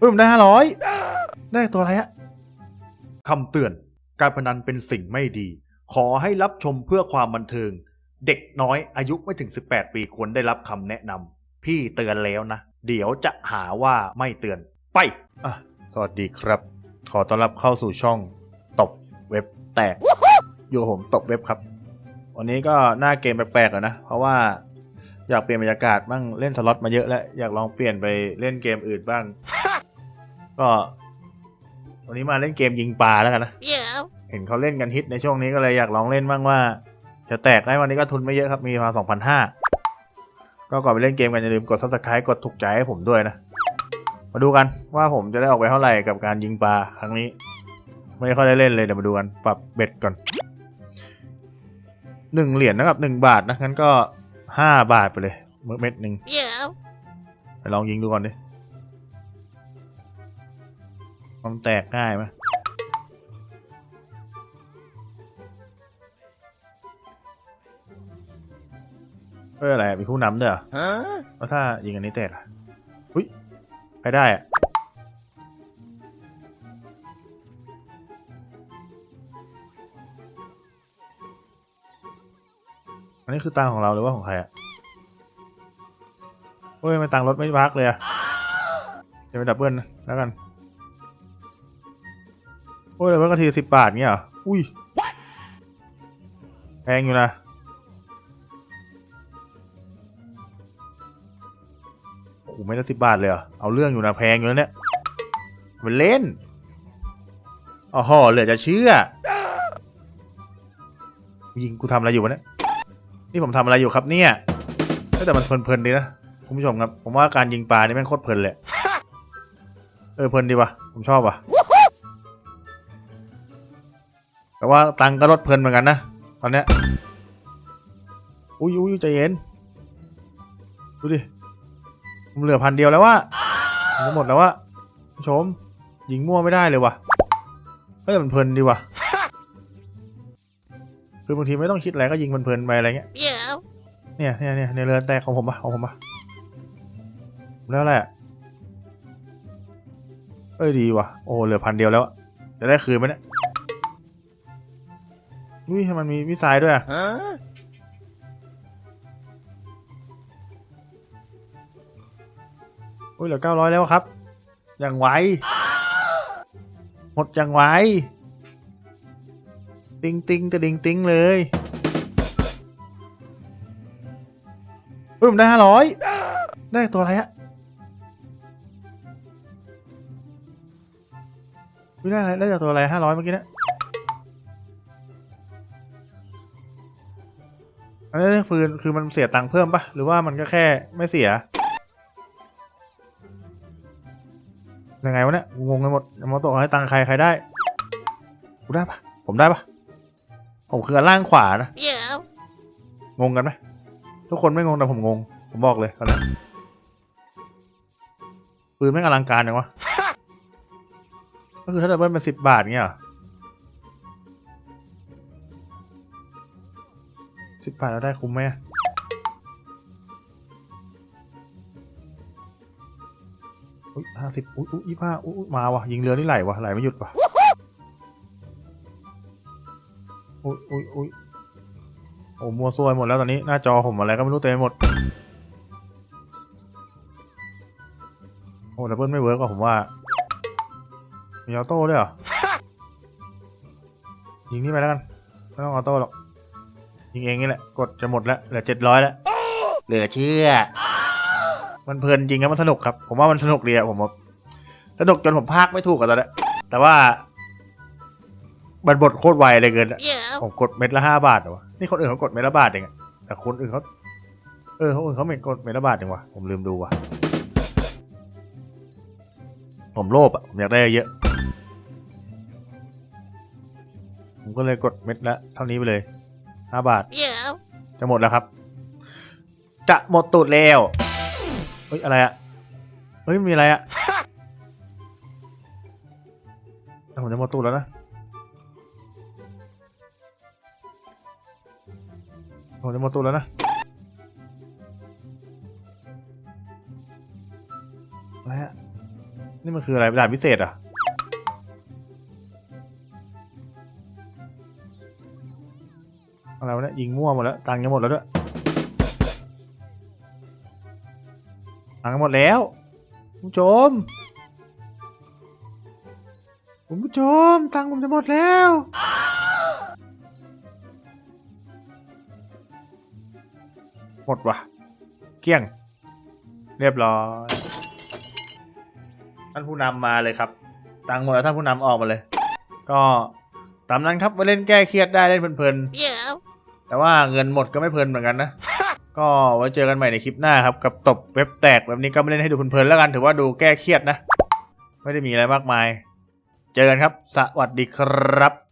เฮ้ยผมได้ห้าร้อยได้ตัวอะไรฮะคำเตือน การพนันเป็นสิ่งไม่ดี ขอให้รับชมเพื่อความบันเทิง เด็กน้อยอายุไม่ถึง 18 ปีควรได้รับคำแนะนำพี่เตือนแล้วนะ เดี๋ยวจะหาว่าไม่เตือนไปอะสวัสดีครับ ขอต้อนรับเข้าสู่ช่องตบเว็บแตกอยู่กับผมตบเว็บครับ วันนี้ก็หน้าเกมแปลกๆหน่อยนะ เพราะว่าอยากเปลี่ยนบรรยากาศบ้างเล่นสล็อตมาเยอะแล้ว อยากลองเปลี่ยนไปเล่นเกมอื่นบ้าง ก็ วันนี้มาเล่นเกมยิงปลาแล้วกันนะ Yeah. เห็นเขาเล่นกันฮิตในช่วงนี้ก็เลยอยากลองเล่นบ้างว่า จะแตกได้วันนี้ก็ทุนไม่เยอะครับมีมาสองพันห้าก็ก่อนไปเล่นเกมกันอย่าลืมกด subscribe กดถูกใจให้ผมด้วยนะ มาดูกันว่าผมจะได้ออกไปเท่าไหร่กับการยิงปลาครั้งนี้ ไม่ค่อยได้เล่นเลยเดี๋ยวมาดูกันปรับเบ็ดก่อนหนึ่งเหรียญนะครับหนึ่งบาทนะงั้นก็ห้าบาทไปเลยเม็ดหนึ่ง Yeah. ไปลองยิงดูก่อนดิ มันแตกง่ายไหมเอออะไรอะมีผู้นำด้วยเหรอ Huh? แล้วถ้ายิงอันนี้แตกอะอุ้ยใครได้อะอันนี้คือตังค์ของเราหรือว่าของใครอะเฮ้ยไม่ตังค์รถไม่พักเลยอะจะไปดับเบิลนะแล้วกันโอ้ยดับเบิลกะทีสิบบาทเงี้ยเหรอ อุ้ย แพงอยู่นะ โอ้โหไม่ได้สิบบาทเลยเหรอ เอาเรื่องอยู่นะแพงอยู่นะเนี่ยมันเล่นอ๋อเหลือจะเชื่อ ยิงกูทำอะไรอยู่วะเนี่ย นี่ผมทำอะไรอยู่ครับเนี่ย แต่มันเพลินๆดีนะคุณผู้ชมครับ ผมว่าการยิงปลานี่แม่งโคตรเพลินเลย เออเพลินดีวะผมชอบวะ แต่ว่าตังก็ลดเพลินเหมือนกันนะ ตอนเนี้ยอุ้ยอุ้ยใจเย็น ดูดิผมเหลือพันเดียวแล้วว่าจะหมดแล้วว่าชม ยิงมั่วไม่ได้เลยว่ะเฮ้ยแต่มันเพลินดีว่ะคือบางทีไม่ต้องคิดอะไรก็ยิงมันเพลินไปอะไรเงี้ยเนี่ยเนี่ยเนี่ยในเรือแตกของผมปะของผมปะแล้วแหละเอ้ยดีว่ะโอ้เหลือพันเดียวแล้วจะได้คืนไหมเนี่ย อุ้ยมันมีวิสัยด้วยอะ Huh? อุ้ยเหลือเก้าร้อยแล้วครับ อย่างไวหมดอย่างไวติงติงจะดิงติงเลยเฮ้ยผมได้ห้าร้อยได้ตัวอะไรฮะไม่ได้อะไรได้จากตัวอะไรห้าร้อยเมื่อกี้เนะ อันนี้เรื่องฟืนคือมันเสียตังค์เพิ่มปะหรือว่ามันก็แค่ไม่เสียยังไงวะเนี่ยงงไปหมดยามาโตะให้ตังค์ใครใครได้กูได้ปะผมได้ปะผมคืออันล่างขวานะ Yeah. งงกันไหมทุกคนไม่งงแต่ผมงง ผมบอกเลยตอนนี้ปืนไม่งอลังการจังวะก็คือถ้าดับเบิลเป็นสิบบาทเงี้ย เหรอสิบบาทแล้วได้คุ้มไหมอุ้ยห้าสิบอุ้ยอุ้ยยี่ห้าอุ้ยมาวะยิงเรือนี่ไหลวะไหลไม่หยุดวะอุ้ยอุ้ยอุ้ยโอ้มัวซวยหมดแล้วตอนนี้หน้าจอผมอะไรก็ไม่รู้เต็มหมด โอ้ดับเบิลไม่เวิร์กว่ะผมว่า มีออโต้ด้วยเหรอ ยิงนี่ไปแล้วกัน ไม่ต้องออโต้หรอก ยิงเองนี่แหละกดจะหมดแล้วเหลือเจ็ดร้อยแล้วเหลือเชื่อ มันเพลินจริงครับมันสนุกครับ ผมว่ามันสนุกดีอะผมว่าสนุกจนผมพากไม่ถูกอะตอนนี้แต่ว่ามันบดโคตรไวเลยเกินอะ Yeah. ผมกดเม็ดละห้าบาทเหรอวะนี่คนอื่นเขากดเม็ดละบาทเองอะแต่คนอื่นเขาเออคนอื่นเขาไม่กดเม็ดละบาทเองวะผมลืมดูวะผมโลภอะผมอยากได้เยอะ ผมก็เลยกดเม็ดละเท่านี้ไปเลย ห้าบาท Yeah. จะหมดแล้วครับ จะหมดตูดแล้วเฮ้ยอะไรอะเฮ้ยมีอะไรอะผมจะหมดตูดแล้วนะผมจะหมดตูดแล้วนะอะไรอะนี่มันคืออะไรด่านพิเศษเหรอะ อะไรวะเนี่ยยิงมั่วหมดแล้วตังค์จะหมดแล้วด้วยตังค์หมดแล้วคุณผู้ชมคุณผู้ชมตังค์ผมจะหมดแล้วหมดว่ะเกลี้ยง เรียบร้อยท่านผู้นำมาเลยครับตังค์หมดแล้วท่านผู้นำออกมาเลย ก็ตามนั้นครับมาเล่นแก้เครียดได้เล่นเพลินๆ แต่ว่าเงินหมดก็ไม่เพลินเหมือนกันนะ ก็ไว้เจอกันใหม่ในคลิปหน้าครับ กับตบเว็บแตกแบบนี้ก็ไม่เล่นให้ดูเพลินๆแล้วกันถือว่าดูแก้เครียดนะ ไม่ได้มีอะไรมากมาย เจอกันครับ สวัสดีครับ